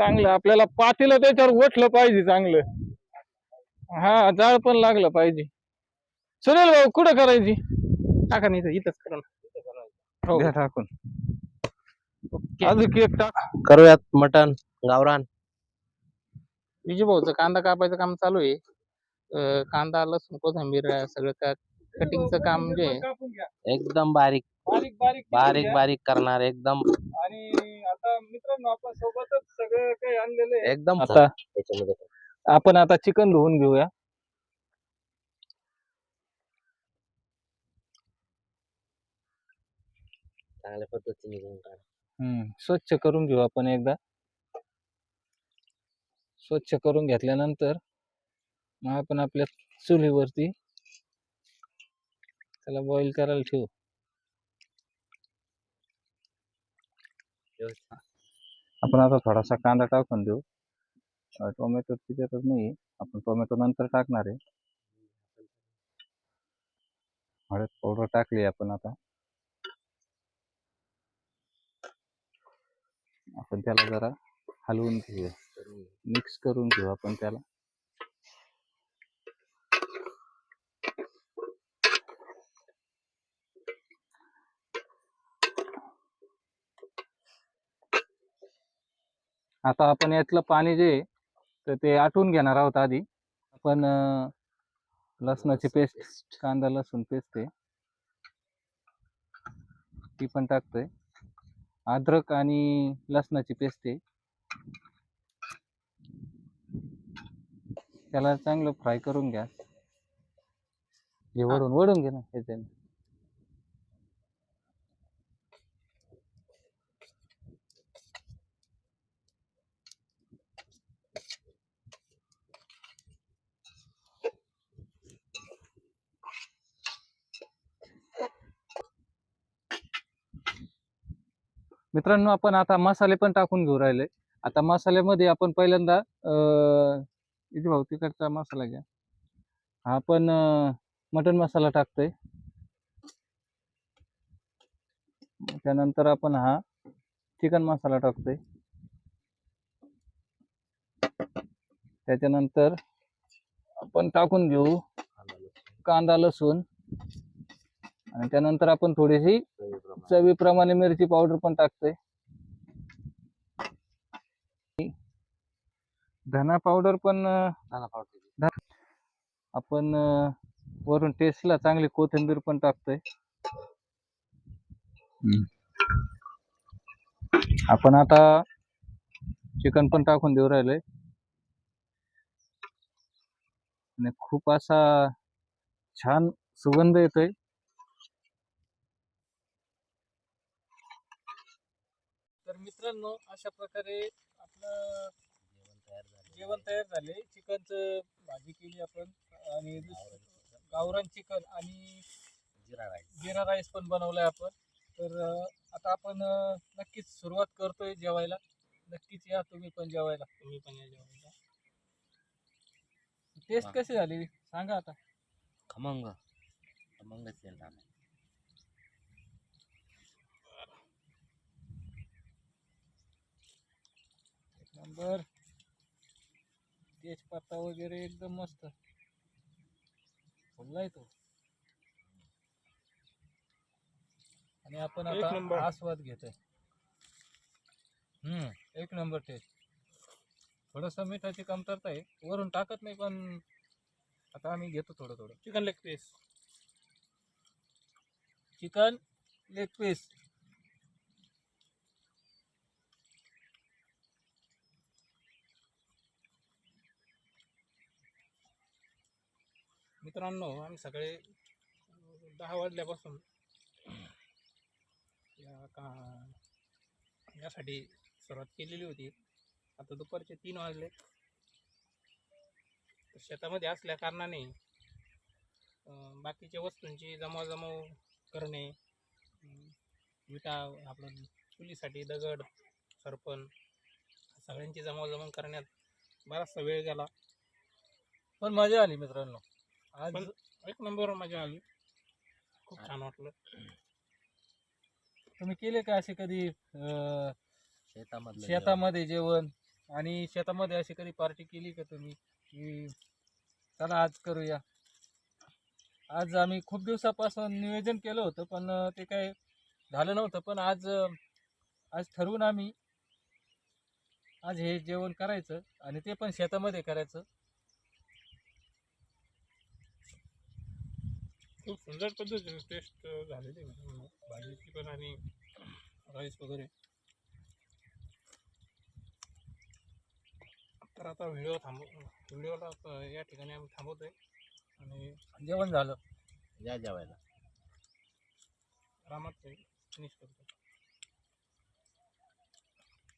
चांगलं. आपल्याला पातेलं त्याच्यावर ओठलं पाहिजे चांगलं. हा जाळ पण लागलं पाहिजे. सुनील भाऊ कुठं करायची? टाका नाही इथं- इथंच करा. हो. टाकून. अजून केक टाक. करूयात मटन गावरान. विजय भाऊचं कांदा कापायचं काम चालू आहे. कांदा लसूण कोथिंबीर सगळं का कटिंगचं काम जे आहे. एकदम बारीक. बारीक बारीक बारीक बारीक करणार एकदम. आणि आता मित्रांनो आपण सोबतच सगळं काही आणलेलं आहे. एकदम आता त्याच्यामध्ये आपण आता चिकन धुवून घेऊया. चांगल्या पद्धतीने घेऊन काढ. हम्म, स्वच्छ करून घेऊ आपण एकदा. स्वच्छ करून घेतल्यानंतर मग आपण आपल्या चुलीवरती त्याला बॉईल करायला ठेवू. आपण आता थोडासा कांदा टाकून देऊ. टोमॅटो त्याच्यातच नाही आपण टोमॅटो नंतर टाकणार आहे. हळद पावडर टाकली अपन आता. अपन जरा हलवन घेऊया. मिक्स कर आता आपण यातलं पाणी जे तर ते आटून घेणार आहोत आधी. आपण लसणाची पेस्ट कांदा लसूण पेस्ट आहे. ती पण टाकतोय. अद्रक आणि लसणाची पेस्ट आहे. त्याला चांगलं फ्राय करून घ्या. हे वरून वडून घे ना ह्याच्याने मित्रांनो आपण आता मसाले पण टाकून घेऊ राहिले. आता मसाल्यामध्ये आपण पहिल्यांदा इथे भाऊ तिकडचा मसाला घ्या. हा आपण मटन मसाला टाकतोय. त्यानंतर आपण हा चिकन मसाला टाकतोय. त्याच्यानंतर आपण टाकून घेऊ कांदा लसूण. आणि त्यानंतर आपण थोडीशी चवीप्रमाणे मिरची पावडर पण टाकतोय. धना पावडर पण अं, आपण अं, वरून टेस्टला चांगली कोथिंबीर पण टाकतोय. आपण आता चिकन पण टाकून देऊ राहिलोय. आणि खूप असा छान सुगंध येतोय. मित्रांनो अशा प्रकारे आपलं जेवण तयार झाले. चिकनचं भाजी केली आपण आणि गावरान चिकन आणि जिरा राईस. जिरा राईस पण बनवलाय आपण. तर आता आपण नक्कीच सुरुवात करतोय जेवायला. नक्कीच या तुम्ही पण जेवायला. तुम्ही पण या जेवायला. टेस्ट. कशी झाली? सांगा आता. खमंग. खमंग नंबर तेजपत्ता वगैरे एकदम मस्त. फुललाय तो. आणि आपण एक आता. आस्वाद घेतोय. हम्म एक नंबर टेस्ट थोडस मिठाची कमतरता आहे. वरून टाकत नाही पण आता आम्ही घेतो थोडं थोडं. Chicken leg piece chicken leg piece मित्रांनो आम्ही सकाळी दहा वाजल्यापासून या का यासाठी सुरुवात केलेली होती. आता दुपारचे तीन वाजले. तर शेतामध्ये असल्या कारणाने बाकीच्या वस्तूंची जमावजमाव करणे विटा आपलं चुलीसाठी दगड सरपण सगळ्यांची जमावजमाव करण्यात बराचसा वेळ गेला. पण मजा आली मित्रांनो. आज पण- एक नंबर मजा आली. खूप छान वाटलं. तुम्ही केले का असे कधी अं, शेतामधलं जेवण. शेतामध्ये जेवण? आणि शेतामध्ये अशी कधी पार्टी केली का तुम्ही? की चला आज करूया. आज आम्ही खूप दिवसापासून नियोजन केलं होतं पण अं, ते काय झालं नव्हतं. पण आज अं, आज ठरवून आम्ही आज हे जेवण करायचं आणि ते पण शेतामध्ये करायचं. खूप सुंदर पद्धतीने टेस्ट झालेली आहे. भाजीची पण आणि राईस वगैरे. तर आता व्हिडिओ थांबव व्हिडिओला आता या ठिकाणी आम्ही थांबवतोय. आणि जेवण झालं. या जेवायला. रामात फिनिश करतो